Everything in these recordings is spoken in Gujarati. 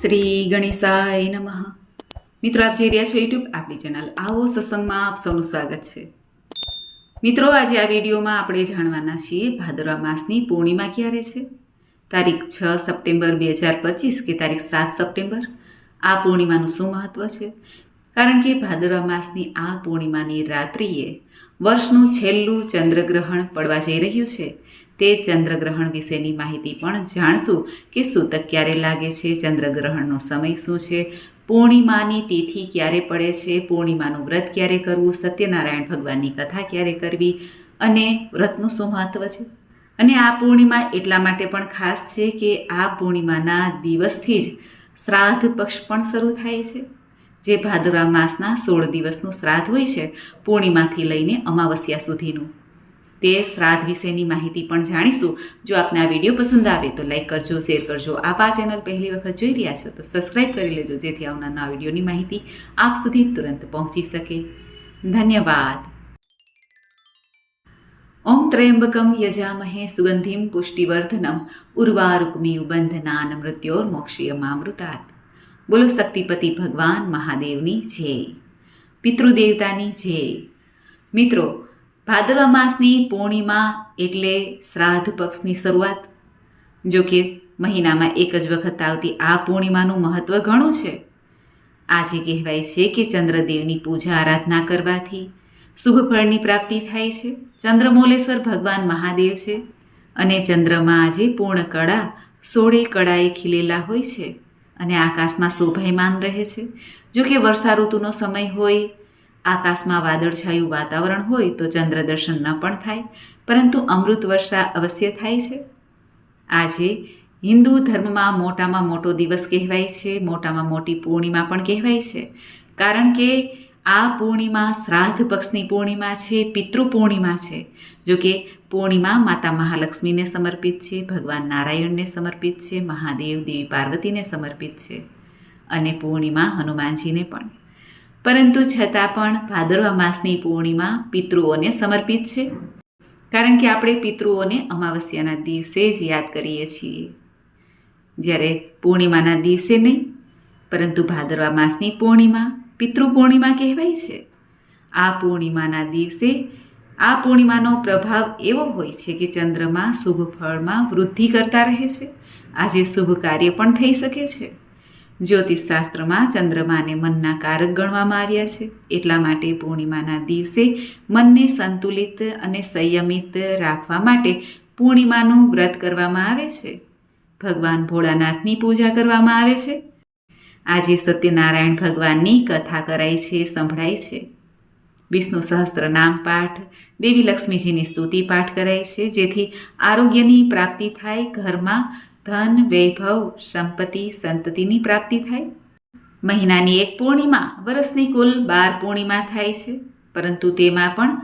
શ્રી ગણેશાય નમઃ. મિત્રો, આપ જોઈ રહ્યા છો યુટ્યુબ આપણી ચેનલ આવો સત્સંગમાં આપ સૌનું સ્વાગત છે. મિત્રો, આજે આ વિડીયોમાં આપણે જાણવાના છીએ ભાદરવા માસની પૂર્ણિમા ક્યારે છે? તારીખ છ સપ્ટેમ્બર બે હજાર પચીસ કે તારીખ સાત સપ્ટેમ્બર? આ પૂર્ણિમાનું શું મહત્ત્વ છે? કારણ કે ભાદરવા માસની આ પૂર્ણિમાની રાત્રિએ વર્ષનું છેલ્લું ચંદ્રગ્રહણ પડવા જઈ રહ્યું છે. તે ચંદ્રગ્રહણ વિશેની માહિતી પણ જાણશું કે સૂતક ક્યારે લાગે છે, ચંદ્રગ્રહણનો સમય શું છે, પૂર્ણિમાની તિથિ ક્યારે પડે છે, પૂર્ણિમાનું વ્રત ક્યારે કરવું, સત્યનારાયણ ભગવાનની કથા ક્યારે કરવી અને વ્રતનું શું મહત્ત્વ છે? અને આ પૂર્ણિમા એટલા માટે પણ ખાસ છે કે આ પૂર્ણિમાના દિવસથી જ શ્રાદ્ધ પક્ષ પણ શરૂ થાય છે. જે ભાદરવા માસના સોળ દિવસનું શ્રાદ્ધ હોય છે, પૂર્ણિમાથી લઈને અમાવસ્યા સુધીનું. તે શ્રાદ્ધ વિશેની માહિતી પણ જાણીશું. જો આપને આ વીડિયો પસંદ આવે તો લાઈક કરજો, શેર કરજો. આપ આ ચેનલ પહેલી વખત જોઈ રહ્યા છો તો સબસ્ક્રાઈબ કરી લેજો, જેથી આવનારના વિડીયોની માહિતી આપ સુધી તુરંત પહોંચી શકે. ધન્યવાદ. ઓમ ત્રયંબકમ યજામહે સુગંધિમ પુષ્ટિવર્ધનમ ઉર્વારુકમી બંધનાન મૃત્યોર્મોક્ષીયમામૃતાત. બોલો શક્તિપતિ ભગવાન મહાદેવની જય. પિતૃદેવતાની જય. મિત્રો ભાદરવા માસની પૂર્ણિમા એટલે શ્રાદ્ધ પક્ષની શરૂઆત. જો કે મહિનામાં એક જ વખત આવતી આ પૂર્ણિમાનું મહત્ત્વ ઘણું છે. આજે કહેવાય છે કે ચંદ્રદેવની પૂજા આરાધના કરવાથી શુભ ફળની પ્રાપ્તિ થાય છે. ચંદ્રમોલેશ્વર ભગવાન મહાદેવ છે અને ચંદ્રમાં આજે પૂર્ણ કળા સોળે કળાએ ખીલેલા હોય છે અને આકાશમાં શોભાયમાન રહે છે. જો કે વર્ષા ઋતુનો સમય હોય આકાશમાં વાદળછાયું વાતાવરણ હોય તો ચંદ્ર દર્શન ન પણ થાય, પરંતુ અમૃત વર્ષા અવશ્ય થાય છે. આજે હિન્દુ ધર્મમાં મોટામાં મોટો દિવસ કહેવાય છે, મોટામાં મોટી પૂર્ણિમા પણ કહેવાય છે, કારણ કે આ પૂર્ણિમા શ્રાદ્ધ પક્ષની પૂર્ણિમા છે, પિતૃ પૂર્ણિમા છે, જો કે પૂર્ણિમા માતા મહાલક્ષ્મીને સમર્પિત છે, ભગવાન નારાયણને સમર્પિત છે, મહાદેવ દેવી પાર્વતીને સમર્પિત છે, અને પૂર્ણિમા હનુમાનજીને પણ. પરંતુ છતાં પણ ભાદરવા માસની પૂર્ણિમા પિતૃઓને સમર્પિત છે. કારણ કે આપણે પિતૃઓને અમાવસ્યાના દિવસે જ યાદ કરીએ છીએ. જ્યારે પૂર્ણિમાના દિવસે નહીં, પરંતુ ભાદરવા માસની પૂર્ણિમા પિતૃ પૂર્ણિમા કહેવાય છે. આ પૂર્ણિમાના દિવસે આ પૂર્ણિમાનો પ્રભાવ એવો હોય છે કે ચંદ્રમાં શુભ ફળમાં વૃદ્ધિ કરતા રહે છે. આજે શુભ કાર્ય પણ થઈ શકે છે. જ્યોતિષશાસ્ત્રમાં ચંદ્રમાને મનના કારક ગણવામાં આવ્યા છે. એટલા માટે પૂર્ણિમાના દિવસે મનને સંતુલિત અને સંયમિત રાખવા માટે પૂર્ણિમાનું વ્રત કરવામાં આવે છે. ભગવાન ભોળાનાથની પૂજા કરવામાં આવે છે. આજે સત્યનારાયણ ભગવાનની કથા કરાય છે, સંભળાય છે. વિષ્ણુ સહસ્ત્ર નામ પાઠ, દેવી લક્ષ્મીજીની સ્તુતિ પાઠ કરાય છે, જેથી આરોગ્યની પ્રાપ્તિ થાય ઘરમાં ધન, વૈભવ, સંપત્તિ, સંતતિની પ્રાપ્તિ થાય. મહિનાની એક પૂર્ણિમા વર્ષની કુલ બાર પૂર્ણિમા થાય છે. પરંતુ તેમાં પણ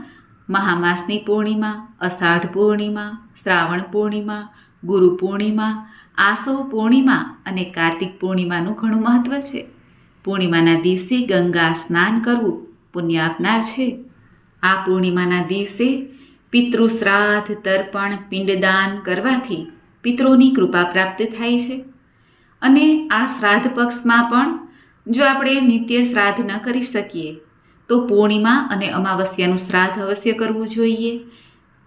મહામાસની પૂર્ણિમા, અષાઢ પૂર્ણિમા, શ્રાવણ પૂર્ણિમા, ગુરુ પૂર્ણિમા, આસો પૂર્ણિમા અને કાર્તિક પૂર્ણિમાનું ઘણું મહત્ત્વ છે. પૂર્ણિમાના દિવસે ગંગા સ્નાન કરવું પુણ્ય આપનાર છે. આ પૂર્ણિમાના દિવસે પિતૃ શ્રાદ્ધ, તર્પણ, પિંડદાન કરવાથી પિતૃની કૃપા પ્રાપ્ત થાય છે. અને આ શ્રાદ્ધ પક્ષમાં પણ જો આપણે નિત્ય શ્રાદ્ધ ન કરી શકીએ, તો પૂર્ણિમા અને અમાવસ્યાનું શ્રાદ્ધ અવશ્ય કરવું જોઈએ.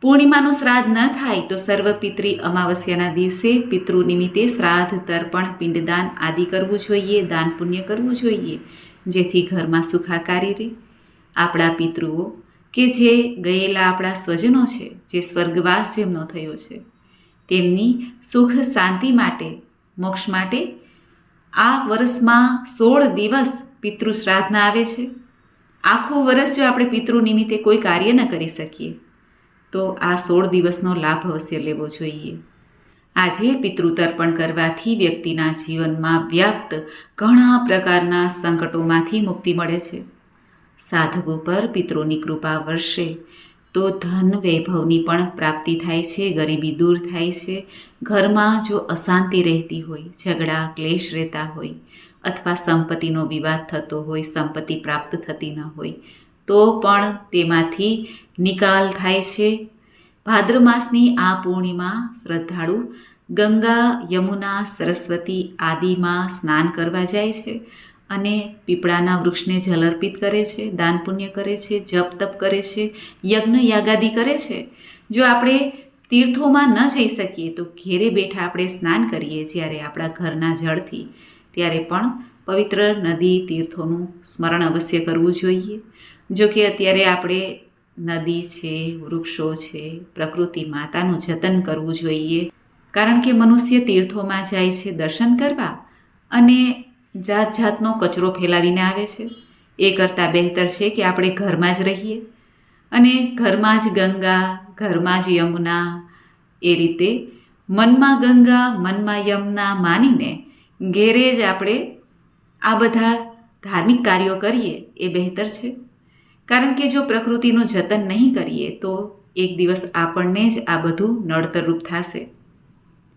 પૂર્ણિમાનું શ્રાદ્ધ ન થાય તો સર્વપિત્રી અમાવસ્યાના દિવસે પિતૃ નિમિત્તે શ્રાદ્ધ, તર્પણ, પિંડદાન આદિ કરવું જોઈએ, દાન પુણ્ય કરવું જોઈએ, જેથી ઘરમાં સુખાકારી રહે. આપણા પિતૃઓ કે જે ગયેલા આપણા સ્વજનો છે, જે સ્વર્ગવાસ જેમનો થયો છે તેમની સુખ શાંતિ માટે, મોક્ષ માટે આ વર્ષમાં સોળ દિવસ પિતૃ શ્રાદ્ધના આવે છે. આખું વર્ષ જો આપણે પિતૃ નિમિત્તે કોઈ કાર્ય ન કરી શકીએ, તો આ સોળ દિવસનો લાભ અવશ્ય લેવો જોઈએ. આજે પિતૃતર્પણ કરવાથી વ્યક્તિના જીવનમાં વ્યાપ્ત ઘણા પ્રકારના સંકટોમાંથી મુક્તિ મળે છે. સાધકો પર પિતૃની કૃપા વર્ષે તો ધન વૈભવની પણ પ્રાપ્તિ થાય છે, ગરીબી દૂર થાય છે. ઘરમાં જો અશાંતિ રહેતી હોય, ઝઘડા, ક્લેશ રહેતા હોય અથવા સંપત્તિનો વિવાદ થતો હોય, સંપત્તિ પ્રાપ્ત થતી ન હોય, તો પણ તેમાંથી નિકાલ થાય છે. ભાદ્ર માસની આ પૂર્ણિમા શ્રદ્ધાળુ ગંગા, યમુના, સરસ્વતી આદિમાં સ્નાન કરવા જાય છે. અને પીપળાના વૃક્ષને જલ અર્પિત કરે છે, દાન પુણ્ય કરે છે, જપ તપ કરે છે, યજ્ઞ યાગાદી કરે છે. જો આપણે તીર્થોમાં ન જઈ શકીએ તો ઘેરે બેઠા આપણે સ્નાન કરીએ જ્યારે આપણા ઘરના જળથી. ત્યારે પણ પવિત્ર નદી તીર્થોનું સ્મરણ અવશ્ય કરવું જોઈએ. જો કે અત્યારે આપણે નદી છે, વૃક્ષો છે, પ્રકૃતિ માતાનું જતન કરવું જોઈએ. કારણ કે મનુષ્ય તીર્થોમાં જાય છે દર્શન કરવા અને જાત જાતનો કચરો ફેલાવીને આવે છે. એ કરતાં બહેતર છે કે આપણે ઘરમાં જ રહીએ. અને ઘરમાં જ ગંગા, ઘરમાં જ યમુના, એ રીતે મનમાં ગંગા, મનમાં યમુના માનીને ઘેરે જ આપણે આ બધા ધાર્મિક કાર્યો કરીએ એ બહેતર છે. કારણ કે જો પ્રકૃતિનું જતન નહીં કરીએ તો એક દિવસ આપણને જ આ બધું નડતરરૂપ થશે.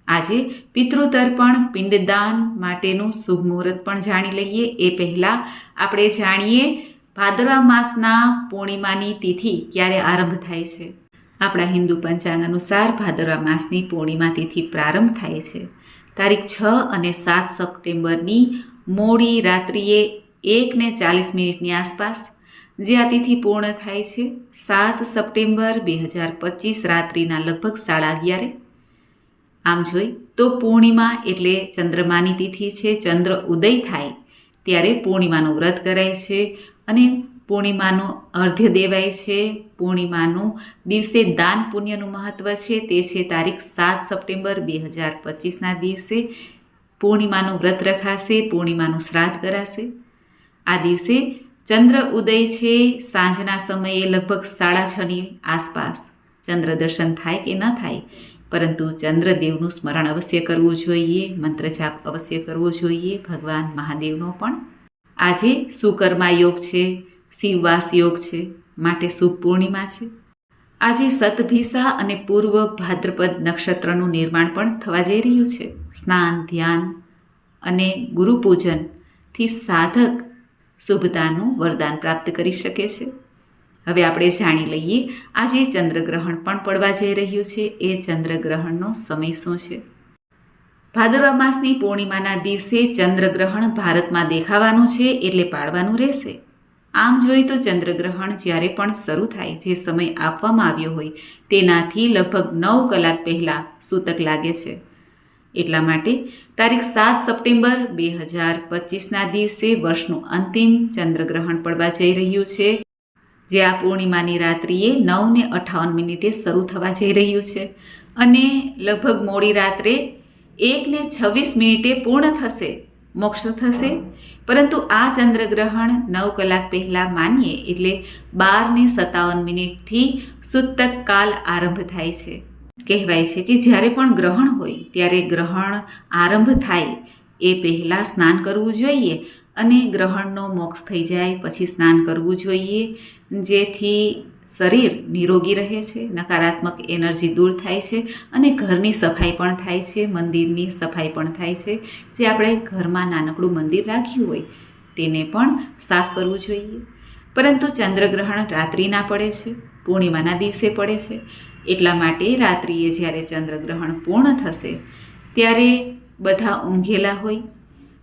આજે પિતૃતર્પણ, પિંડદાન માટેનું શુભ મુહૂર્ત પણ જાણી લઈએ. એ પહેલાં આપણે જાણીએ ભાદરવા માસના પૂર્ણિમાની તિથિ ક્યારે આરંભ થાય છે. આપણા હિન્દુ પંચાંગ અનુસાર ભાદરવા માસની પૂર્ણિમા તિથિ પ્રારંભ થાય છે. તારીખ છ અને સાત સપ્ટેમ્બરની મોડી રાત્રિએ એકને ચાલીસ મિનિટની આસપાસ જે આ તિથિ પૂર્ણ થાય છે, સાત સપ્ટેમ્બર બે હજાર પચીસ રાત્રિના લગભગ સાડા અગિયારે. આમ જોઈ તો પૂર્ણિમા એટલે ચંદ્રમાની તિથિ છે, ચંદ્ર ઉદય થાય ત્યારે પૂર્ણિમાનું વ્રત કરાય છે અને પૂર્ણિમાનું અર્ધ્ય દેવાય છે. પૂર્ણિમાનું દિવસે દાન પુણ્યનું મહત્ત્વ છે. તે છે તારીખ સાત સપ્ટેમ્બર બે હજાર પચીસના દિવસે. પૂર્ણિમાનું વ્રત રખાશે, પૂર્ણિમાનું શ્રાદ્ધ કરાશે. આ દિવસે ચંદ્ર ઉદય છે. સાંજના સમયે લગભગ સાડા છની આસપાસ ચંદ્ર દર્શન થાય કે ન થાય પરંતુ ચંદ્રદેવનું સ્મરણ અવશ્ય કરવું જોઈએ, મંત્ર જાપ અવશ્ય કરવો જોઈએ, ભગવાન મહાદેવનો પણ. આજે સુકર્મા યોગ છે, શિવવાસ યોગ છે, માટે શુભ પૂર્ણિમા છે. આજે સતભીસા અને પૂર્વ ભાદ્રપદ નક્ષત્રનું નિર્માણ પણ થવા જઈ રહ્યું છે. સ્નાન, ધ્યાન અને ગુરુપૂજનથી સાધક શુભતાનું વરદાન પ્રાપ્ત કરી શકે છે. હવે આપણે જાણી લઈએ, આજે ચંદ્રગ્રહણ પણ પડવા જઈ રહ્યું છે. એ ચંદ્રગ્રહણનો સમય શું છે? ભાદરવા માસની પૂર્ણિમાના દિવસે ચંદ્રગ્રહણ ભારતમાં દેખાવાનું છે એટલે પાડવાનું રહેશે. આમ જોઈએ તો ચંદ્રગ્રહણ જ્યારે પણ શરૂ થાય, જે સમય આપવામાં આવ્યો હોય, તેનાથી લગભગ નવ કલાક પહેલાં સૂતક લાગે છે. એટલા માટે તારીખ સાત સપ્ટેમ્બર બે હજાર પચીસના દિવસે વર્ષનું અંતિમ ચંદ્રગ્રહણ પડવા જઈ રહ્યું છે. જે આ પૂર્ણિમાની રાત્રિએ નવ ને અઠાવન મિનિટે શરૂ થવા જઈ રહ્યું છે. અને લગભગ મોડી રાત્રે એક ને છવ્વીસ મિનિટે પૂર્ણ થશે, મોક્ષ થશે. પરંતુ આ ચંદ્રગ્રહણ નવ કલાક પહેલાં માનીએ એટલે બાર ને સત્તાવન મિનિટથી સૂતક કાલ આરંભ થાય છે. કહેવાય છે કે જ્યારે પણ ગ્રહણ હોય, ત્યારે ગ્રહણ આરંભ થાય એ પહેલાં સ્નાન કરવું જોઈએ અને ગ્રહણનો મોક્ષ થઈ જાય, પછી સ્નાન કરવું જોઈએ. જેથી શરીર નિરોગી રહે છે, નકારાત્મક એનર્જી દૂર થાય છે અને ઘરની સફાઈ પણ થાય છે, મંદિરની સફાઈ પણ થાય છે. જે આપણે ઘરમાં નાનકડું મંદિર રાખ્યું હોય તેને પણ સાફ કરવું જોઈએ. પરંતુ ચંદ્રગ્રહણ રાત્રિના પડે છે, પૂર્ણિમાના દિવસે પડે છે. એટલા માટે રાત્રિએ જ્યારે ચંદ્રગ્રહણ પૂર્ણ થશે, ત્યારે બધા ઊંઘેલા હોય.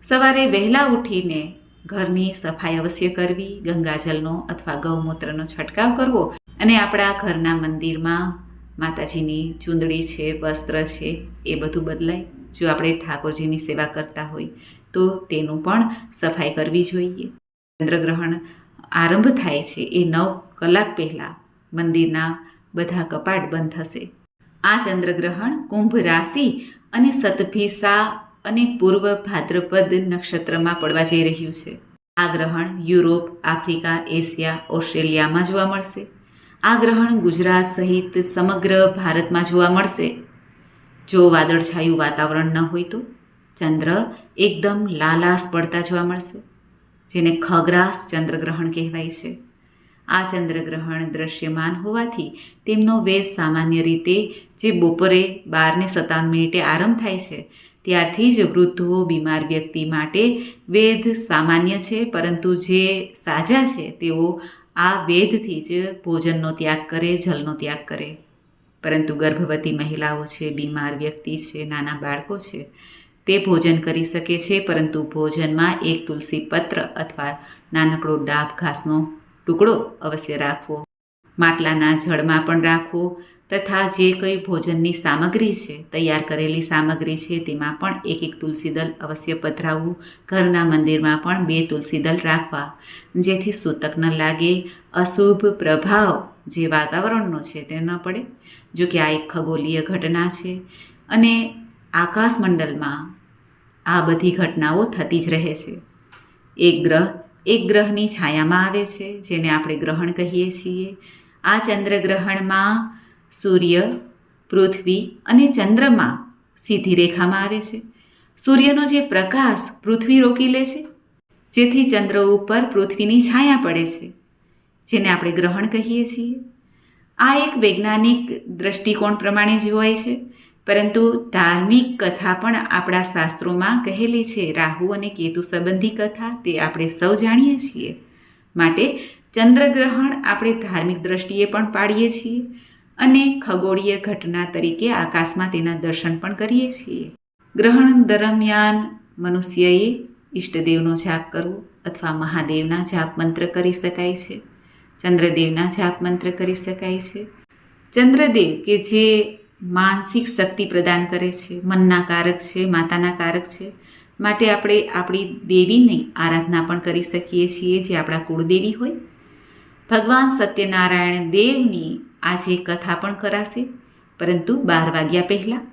સવારે વહેલા ઉઠીને ઘરની સફાઈ અવશ્ય કરવી ગંગાજલનો અથવા ગૌમૂત્રનો છંટકાવ કરવો અને આપણા ઘરના મંદિરમાં માતાજીની ચૂંદડી છે, વસ્ત્ર છે, એ બધું બદલાય. જો આપણે ઠાકોરજીની સેવા કરતા હોય, તો તેનું પણ સફાઈ કરવી જોઈએ. ચંદ્રગ્રહણ આરંભ થાય છે, એ નવ કલાક પહેલાં મંદિરના બધા કપાટ બંધ થશે. આ ચંદ્રગ્રહણ કુંભ રાશિ અને સતભિસા અને પૂર્વ ભાદ્રપદ નક્ષત્રમાં પડવા જઈ રહ્યું છે. આ ગ્રહણ યુરોપ, આફ્રિકા, એશિયા, ઓસ્ટ્રેલિયામાં જોવા મળશે. આ ગ્રહણ ગુજરાત સહિત સમગ્ર ભારતમાં જોવા મળશે. જો વાદળછાયું વાતાવરણ ન હોય તો ચંદ્ર એકદમ લાલાસ પડતા જોવા મળશે, જેને ખગ્રાસ ચંદ્રગ્રહણ કહેવાય છે. આ ચંદ્રગ્રહણ દ્રશ્યમાન હોવાથી તેમનો વેશ સામાન્ય રીતે જે બપોરે બારને સત્તાવન મિનિટે આરંભ થાય છે ત્યારથી જ વૃદ્ધો, બીમાર વ્યક્તિ માટે વેદ સામાન્ય છે, પરંતુ જે સાજા છે, તેઓ આ વેદથી જ ભોજનનો ત્યાગ કરે, જલનો ત્યાગ કરે. પરંતુ ગર્ભવતી મહિલાઓ છે, બીમાર વ્યક્તિ છે, નાના બાળકો છે, તે ભોજન કરી શકે છે, પરંતુ ભોજનમાં એક તુલસી પત્ર અથવા નાનકડો ડાબ ઘાસનો ટુકડો અવશ્ય રાખવો. માટલાના જળમાં પણ રાખવો. તથા જે કંઈ ભોજનની સામગ્રી છે, તૈયાર કરેલી સામગ્રી છે, તેમાં પણ એક એક તુલસીદલ અવશ્ય પધરાવવું. ઘરના મંદિરમાં પણ બે તુલસી દલ રાખવા. જેથી સૂતક ન લાગે, અશુભ પ્રભાવ જે વાતાવરણનો છે તે ન પડે. જો કે આ એક ખગોલીય ઘટના છે અને આકાશમંડળમાં આ બધી ઘટનાઓ થતી જ રહે છે. એક ગ્રહ, એક ગ્રહની છાયામાં આવે છે, જેને આપણે ગ્રહણ કહીએ છીએ. આ ચંદ્રગ્રહણમાં સૂર્ય, પૃથ્વી અને ચંદ્રમા સીધી રેખામાં આવે છે. સૂર્યનો જે પ્રકાશ પૃથ્વી રોકી લે છે, જેથી ચંદ્ર ઉપર પૃથ્વીની છાયા પડે છે, જેને આપણે ગ્રહણ કહીએ છીએ. આ એક વૈજ્ઞાનિક દ્રષ્ટિકોણ પ્રમાણે જ હોય છે, પરંતુ ધાર્મિક કથા પણ આપણા શાસ્ત્રોમાં કહેલી છે. રાહુ અને કેતુ સંબંધી કથા તે આપણે સૌ જાણીએ છીએ. માટે ચંદ્રગ્રહણ આપણે ધાર્મિક દ્રષ્ટિએ પણ પાડીએ છીએ. અને ખગોળીય ઘટના તરીકે આકાશમાં તેના દર્શન પણ કરીએ છીએ. ગ્રહણ દરમિયાન મનુષ્યએ ઈષ્ટદેવનો જાપ કરવો અથવા મહાદેવના જાપ મંત્ર કરી શકાય છે. ચંદ્રદેવના જાપ મંત્ર કરી શકાય છે. ચંદ્રદેવ કે જે માનસિક શક્તિ પ્રદાન કરે છે, મનના કારક છે, માતાના કારક છે, માટે આપણે આપણી દેવીની આરાધના પણ કરી શકીએ છીએ જે આપણા કુળદેવી હોય. ભગવાન સત્યનારાયણ દેવની આજે કથા પણ કરાશે. પરંતુ બાર વાગ્યા પહેલાં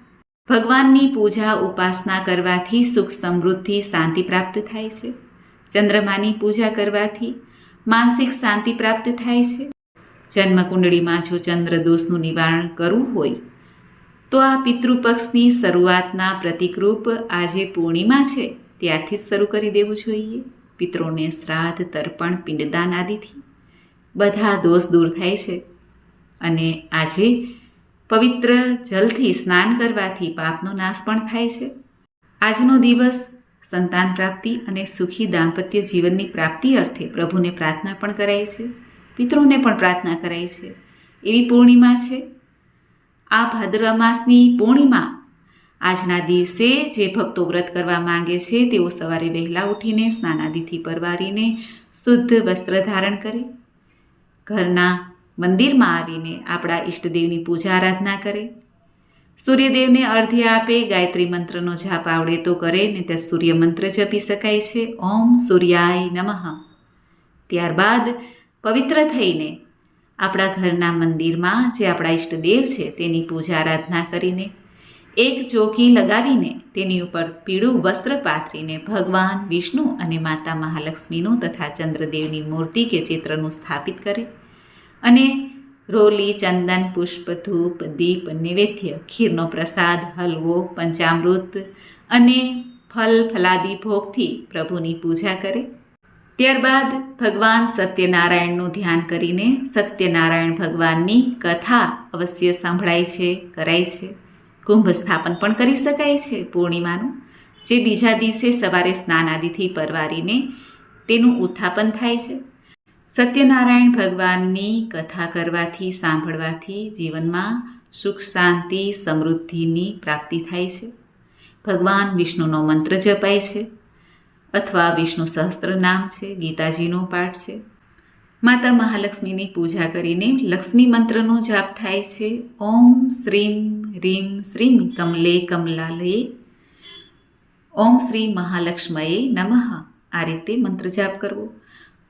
ભગવાનની પૂજા ઉપાસના કરવાથી સુખ સમૃદ્ધિ શાંતિ પ્રાપ્ત થાય છે. ચંદ્રમાની પૂજા કરવાથી માનસિક શાંતિ પ્રાપ્ત થાય છે. જન્મકુંડળીમાં જો ચંદ્ર દોષનું નિવારણ કરવું હોય, તો આ પિતૃપક્ષની શરૂઆતના પ્રતિકરૂપ આજે પૂર્ણિમા છે. ત્યારથી જ શરૂ કરી દેવું જોઈએ. પિત્રોને શ્રાદ્ધ, તર્પણ, પિંડદાન આદિથી બધા દોષ દૂર થાય છે. અને આજે પવિત્ર જલથી સ્નાન કરવાથી પાપનો નાશ પણ થાય છે. આજનો દિવસ સંતાન પ્રાપ્તિ અને સુખી દાંપત્ય જીવનની પ્રાપ્તિ અર્થે પ્રભુને પ્રાર્થના પણ કરાય છે. પિતૃને પણ પ્રાર્થના કરાય છે. એવી પૂર્ણિમા છે. આ ભાદ્રવ માસની પૂર્ણિમા આજના દિવસે જે ભક્તો વ્રત કરવા માંગે છે તેઓ સવારે વહેલા ઉઠીને સ્નાનાદિથી પરવારીને શુદ્ધ વસ્ત્ર ધારણ કરે. ઘરના મંદિરમાં આવીને આપણા ઈષ્ટદેવની પૂજા આરાધના કરે. સૂર્યદેવને અર્ધ્ય આપે, ગાયત્રી મંત્રનો જાપ આવડે તો કરે ને તે સૂર્ય મંત્ર જપી શકાય છે. ઓમ સૂર્યાય નમઃ. ત્યારબાદ પવિત્ર થઈને આપણા ઘરના મંદિરમાં જે આપણા ઈષ્ટદેવ છે તેની પૂજા આરાધના કરીને, એક ચોકી લગાવીને તેની ઉપર પીળું વસ્ત્ર પાથરીને ભગવાન, વિષ્ણુ અને માતા મહાલક્ષ્મીનું તથા ચંદ્રદેવની મૂર્તિ કે ચિત્રનું સ્થાપિત કરે. અને રોલી, ચંદન, પુષ્પ, ધૂપ, દીપ, નૈવેદ્ય, ખીરનો પ્રસાદ, હલવો, પંચામૃત અને ફલ, ફલાદી ભોગથી પ્રભુની પૂજા કરે. ત્યારબાદ ભગવાન સત્યનારાયણનું ધ્યાન કરીને સત્યનારાયણ ભગવાનની કથા અવશ્ય સંભળાય છે, કરાય છે. કુંભ સ્થાપન પણ કરી શકાય છે પૂર્ણિમાનું. જે બીજા દિવસે સવારે સ્નાન આદિથી પરવારીને તેનું ઉત્થાપન થાય છે. સત્યનારાયણ ભગવાનની કથા કરવાથી, સાંભળવાથી જીવનમાં સુખ, શાંતિ, સમૃદ્ધિની પ્રાપ્તિ થાય છે. ભગવાન વિષ્ણુનો મંત્ર જપાય છે અથવા વિષ્ણુ સહસ્ત્ર નામ છે, ગીતાજીનો પાઠ છે. માતા મહાલક્ષ્મીની પૂજા કરીને લક્ષ્મી મંત્રનો જાપ થાય છે. ઓમ શ્રીમ રીમ શ્રીમ કમલે કમલાલયે. ઓમ શ્રી મહાલક્ષ્મયે નમઃ. આ રીતે મંત્ર જાપ કરવો.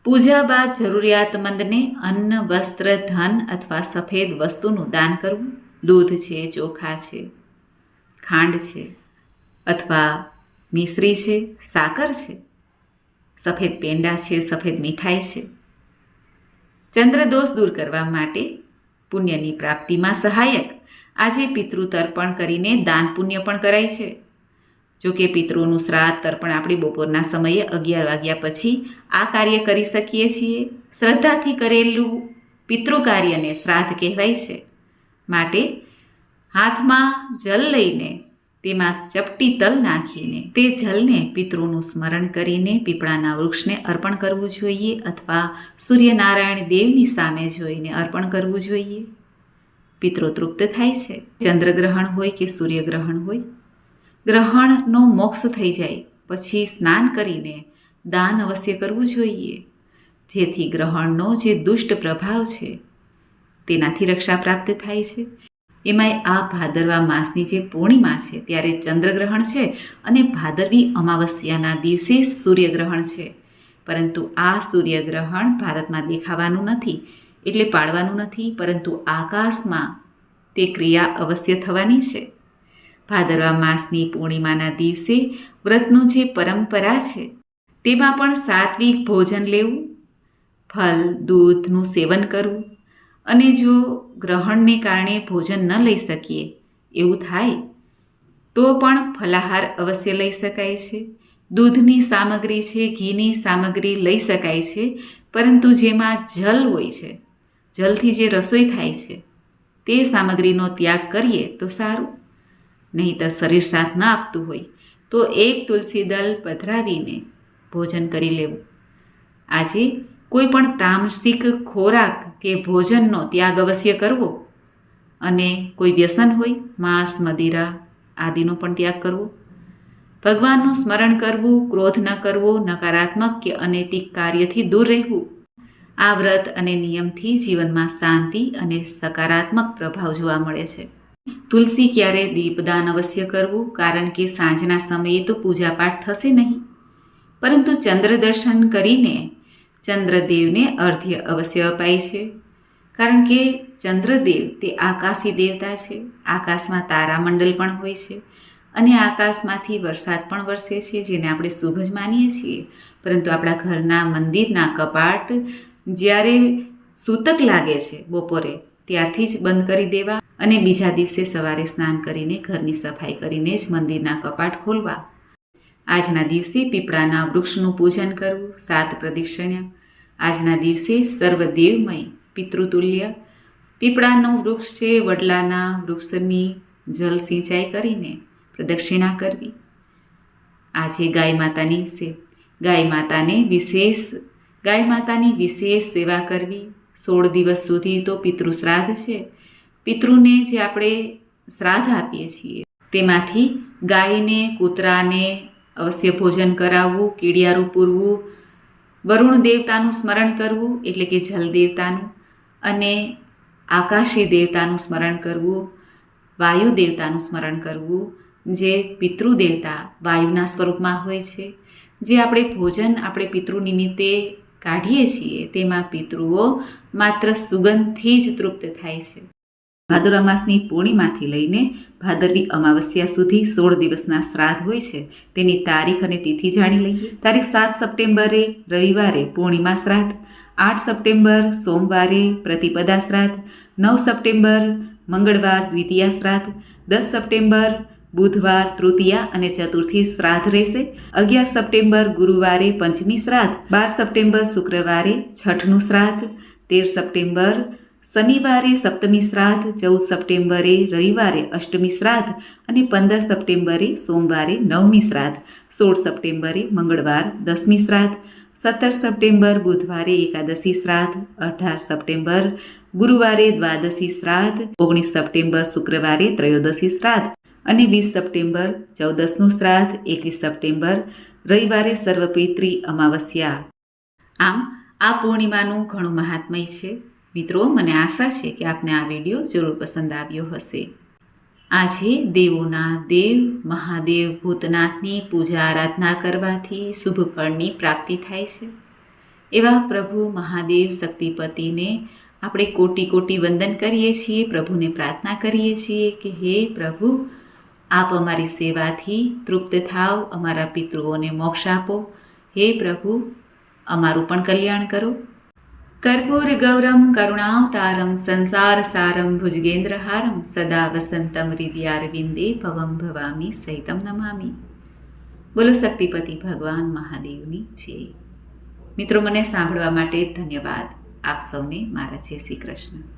પૂજા બાદ જરૂરિયાતમંદને અન્ન, વસ્ત્ર, ધન અથવા સફેદ વસ્તુનું દાન કરવું. દૂધ છે, ચોખા છે, ખાંડ છે અથવા મિશ્રી છે, સાકર છે, સફેદ પેંડા છે, સફેદ મીઠાઈ છે. ચંદ્રદોષ દૂર કરવા માટે પુણ્યની પ્રાપ્તિમાં સહાયક. આજે પિતૃ તર્પણ કરીને દાન પુણ્ય પણ કરાય છે. જો કે પિતૃનું શ્રાદ્ધ તર્પણ આપણે બપોરના સમયે અગિયાર વાગ્યા પછી આ કાર્ય કરી શકીએ છીએ. શ્રદ્ધાથી કરેલું પિતૃ કાર્યને શ્રાદ્ધ કહેવાય છે. માટે હાથમાં જલ લઈને, તેમાં ચપટી તલ નાખીને, તે જલને પિતૃનું સ્મરણ કરીને પીપળાના વૃક્ષને અર્પણ કરવું જોઈએ અથવા સૂર્યનારાયણ દેવની સામે જોઈને અર્પણ કરવું જોઈએ. પિતૃ તૃપ્ત થાય છે. ચંદ્રગ્રહણ હોય કે સૂર્યગ્રહણ હોય ગ્રહણનો મોક્ષ થઈ જાય. પછી સ્નાન કરીને દાન અવશ્ય કરવું જોઈએ. જેથી ગ્રહણનો જે દુષ્ટ પ્રભાવ છે, તેનાથી રક્ષા પ્રાપ્ત થાય છે. એમાંય આ ભાદરવા માસની જે પૂર્ણિમા છે, ત્યારે ચંદ્રગ્રહણ છે અને ભાદરવી અમાવસ્યાના દિવસે સૂર્યગ્રહણ છે. પરંતુ આ સૂર્યગ્રહણ ભારતમાં દેખાવાનું નથી, એટલે પાડવાનું નથી, પરંતુ આકાશમાં તે ક્રિયા અવશ્ય થવાની છે. ભાદરવા માસની પૂર્ણિમાના દિવસે વ્રતનું જે પરંપરા છે, તેમાં પણ સાત્વિક ભોજન લેવું, ફલ, દૂધનું સેવન કરવું અને જો ગ્રહણને કારણે ભોજન ન લઈ શકીએ એવું થાય, તો પણ ફલાહાર અવશ્ય લઈ શકાય છે. દૂધની સામગ્રી છે, ઘીની સામગ્રી લઈ શકાય છે, પરંતુ જેમાં જલ હોય છે, જલથી જે રસોઈ થાય છે, તે સામગ્રીનો ત્યાગ કરીએ તો સારું. નહીં તો શરીર સાથ ન આપતું હોય, તો એક તુલસી દલ પધરાવીને ભોજન કરી લેવું. આજે કોઈ પણ તામસિક ખોરાક કે ભોજનનો ત્યાગ અવશ્ય કરવો અને કોઈ વ્યસન હોય, માંસ, મદિરા આદિનો પણ ત્યાગ કરવો. ભગવાનનું સ્મરણ કરવું, ક્રોધ ન કરવો, નકારાત્મક કે અનૈતિક કાર્યથી દૂર રહેવું, આ વ્રત અને નિયમથી જીવનમાં શાંતિ અને સકારાત્મક પ્રભાવ જોવા મળે છે. તુલસી ક્યારે દીપદાન અવશ્ય કરવું? કારણ કે સાંજના સમયે તો પૂજાપાઠ થશે નહીં. પરંતુ ચંદ્ર દર્શન કરીને ચંદ્રદેવને અર્ધ્ય અવશ્ય અપાય છે. કારણ કે ચંદ્રદેવ તે આકાશી દેવતા છે. આકાશમાં તારામંડળ પણ હોય છે અને આકાશમાંથી વરસાદ પણ વરસે છે, જેને આપણે શુભ જ માનીએ છીએ. પરંતુ આપણા ઘરના મંદિરના કપાટ જ્યારે સૂતક લાગે છે બપોરે, ત્યારથી જ બંધ કરી દેવા. અને બીજા દિવસે સવારે સ્નાન કરીને ઘરની સફાઈ કરીને જ મંદિરના કપાટ ખોલવા. આજના દિવસે પીપળાના વૃક્ષનું પૂજન કરવું, સાત પ્રદક્ષિણા. આજના દિવસે સર્વદેવમય, પિતૃતુલ્ય. પીપળાનું વૃક્ષ છે, વડલાના વૃક્ષની જલ સિંચાઈ કરીને પ્રદક્ષિણા કરવી. આજે ગાય માતાની સે, ગાય માતાને વિશેષ, ગાય માતાની વિશેષ સેવા કરવી. સોળ દિવસ સુધી તો પિતૃશ્રાદ્ધ છે. પિતૃને જે આપણે શ્રાદ્ધ આપીએ છીએ, તેમાંથી ગાયને, કૂતરાને અવશ્ય ભોજન કરાવવું, કીડિયારું પૂરવું, વરુણ દેવતાનું સ્મરણ કરવું, એટલે કે જલ દેવતાનું, અને આકાશી દેવતાનું સ્મરણ કરવું, વાયુ દેવતાનું સ્મરણ કરવું, જે પિતૃદેવતા વાયુના સ્વરૂપમાં હોય છે. જે આપણે ભોજન આપણે પિતૃ નિમિત્તે કાઢીએ છીએ, તેમાં પિતૃઓ માત્ર સુગંધથી જ તૃપ્ત થાય છે. ભાદરવા માસની પૂર્ણિમાથી લઈને ભાદરવી અમાવસ્યા સુધી સોળ દિવસના શ્રાદ્ધ હોય છે, તેની તારીખ અને તિથિ જાણી લઈએ. તારીખ સાત સપ્ટેમ્બરે રવિવારે પૂર્ણિમા શ્રાદ્ધ, આઠ સપ્ટેમ્બર સોમવારે પ્રતિપદા શ્રાદ્ધ, નવ સપ્ટેમ્બર મંગળવાર દ્વિતીયા શ્રાદ્ધ, દસ સપ્ટેમ્બર બુધવાર તૃતીયા અને ચતુર્થી શ્રાદ્ધ રહેશે. અગિયાર સપ્ટેમ્બર ગુરુવારે પંચમી શ્રાદ્ધ, બાર સપ્ટેમ્બર શુક્રવારે છઠનું શ્રાદ્ધ, તેર સપ્ટેમ્બર શનિવારે સપ્તમી શ્રાદ્ધ, ચૌદ સપ્ટેમ્બરે રવિવારે અષ્ટમી શ્રાદ્ધ અને પંદર સપ્ટેમ્બરે સોમવારે નવમી શ્રાદ્ધ, સોળ સપ્ટેમ્બરે મંગળવાર દસમી શ્રાદ્ધ, સત્તર સપ્ટેમ્બર બુધવારે એકાદશી શ્રાદ્ધ, અઢાર સપ્ટેમ્બર ગુરુવારે દ્વાદશી શ્રાદ્ધ, ઓગણીસ સપ્ટેમ્બર શુક્રવારે ત્રયોદશી શ્રાદ્ધ અને વીસ સપ્ટેમ્બર ચૌદસનું શ્રાદ્ધ, એકવીસ સપ્ટેમ્બર રવિવારે સર્વપૈત્રી અમાવસ્યા. આમ, આ પૂર્ણિમાનું ઘણું મહાત્મય છે. મિત્રો, મને આશા છે કે આપને આ વીડિયો જરૂર પસંદ આવ્યો હશે. આજે દેવોના દેવ, મહાદેવ, ભૂતનાથની પૂજા આરાધના કરવાથી શુભ ફળની પ્રાપ્તિ થાય છે. એવા પ્રભુ મહાદેવ શક્તિપતિને આપણે કોટી કોટી વંદન કરીએ છીએ, પ્રભુને પ્રાર્થના કરીએ છીએ કે હે પ્રભુ, આપ અમારી સેવાથી તૃપ્ત થાવ, અમારા પિતૃઓને મોક્ષ આપો. હે પ્રભુ, અમારું પણ કલ્યાણ કરો. કર્પૂર ગૌરમ કરુણાવતારમ સંસાર સારમ ભુજગેન્દ્રહારમ સદા વસંતમ હૃદયારવિંદે ભવમ ભવામી સહિતમ નમામી બોલો શક્તિપતિ ભગવાન મહાદેવની જય મિત્રો મને સાંભળવા માટે ધન્યવાદ. આપ સૌને મારા જય શ્રી કૃષ્ણ.